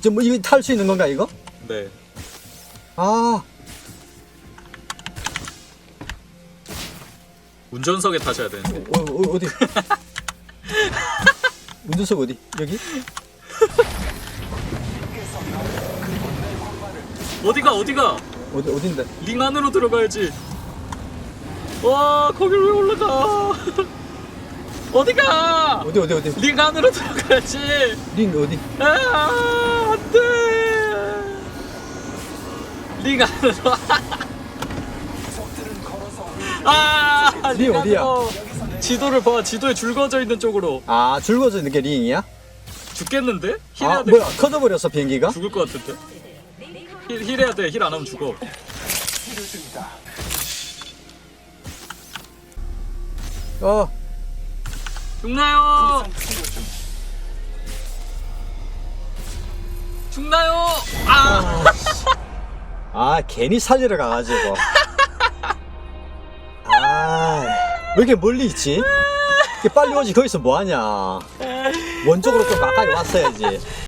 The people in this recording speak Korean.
저뭐 이거 탈 수 있는 건가 이거? 네. 아 운전석에 타셔야 되는데. 어, 어, 어디? 운전석 어디? 여기? 어디가 어디가? 어디 어딘데? 링 안으로 들어가야지. 와 거길 왜 올라가? 어디가? 어디 어디 어디? 링 안으로 들어가야지. 링 어디? 아 링 안으로. 아, 링 어디야? 안으로. 지도를 봐. 지도에 줄 그어져 있는 쪽으로. 아 줄거져 있는 게 링이야? 죽겠는데? 힐해야 아 돼. 뭐야 커져버렸어 비행기가? 죽을 것 같은데. 힐 힐해야 돼. 힐 안 하면 죽어. 어 죽나요? 죽나요? 아! 아 괜히 살리러 가가지고 아왜 이렇게 멀리 있지? 이렇게 빨리 오지 거기서 뭐하냐 원쪽으로 좀 가까이 왔어야지